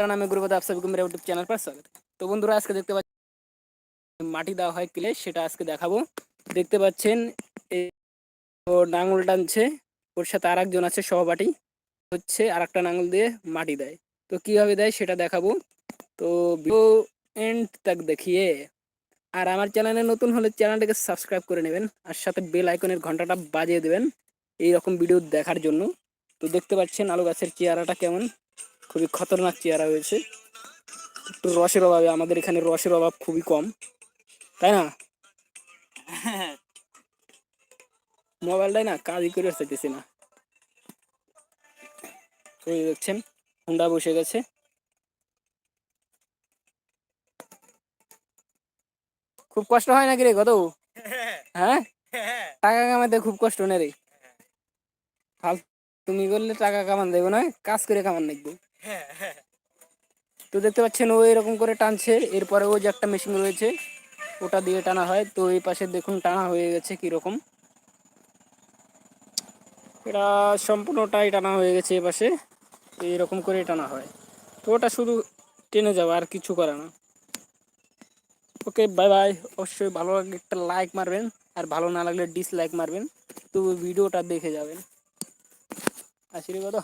কারণ আমি গুরুবাদ up YouTube channel পর স্বাগত। তো বন্ধুরা, আজকে দেখতে পাচ্ছেন মাটি দেওয়া হয় কিলে, সেটা আজকে দেখাবো। দেখতে পাচ্ছেন ওর নাঙল টানছে, ওর সাথে আর একজন আছে সহপাঠী, হচ্ছে আর একটা নাঙল দিয়ে মাটি দেয়। তো কীভাবে দেয় সেটা দেখাবো। তো ভিডিও এন্ড তাক দেখিয়ে, আর আমার চ্যানেলে নতুন হলে চ্যানেলটাকে সাবস্ক্রাইব করে নেবেন, আর সাথে বেল আইকনের ঘন্টাটা বাজিয়ে দেবেন এই রকম ভিডিও দেখার জন্য। তো দেখতে পাচ্ছেন, আলু গাছের চেয়ারাটা কেমন। খুবই খতরনাক চেহারা হয়েছে একটু রসের অভাবে আমাদের এখানে রসের অভাব খুবই কম। তাই না? মোবাইলটাই না কাজই করে চাইতেছি না। দেখছেন, হুন্ডা বসে গেছে। খুব কষ্ট হয় নাকি রে কত হ্যাঁ? টাকা কামাতে খুব কষ্ট না রে। তুমি করলে টাকা কামান দেবো না কাজ করে কামান দেখব তো দেখতে পাচ্ছেন, ও এরকম করে টানছে। এরপরে ও যে একটা মেশিন রয়েছে, ওটা দিয়ে টানা হয়। তো এই পাশে দেখুন, টানা হয়ে গেছে কীরকম। এটা সম্পূর্ণটাই টানা হয়ে গেছে এ পাশে। এইরকম করে টানা হয়। তো ওটা শুধু টেনে যাবে, আর কিছু করে না। ওকে বাই বাই অবশ্যই ভালো লাগলে একটা লাইক মারবেন, আর ভালো না লাগলে ডিসলাইক মারবেন। তো ভিডিওটা দেখে যাবেন। কত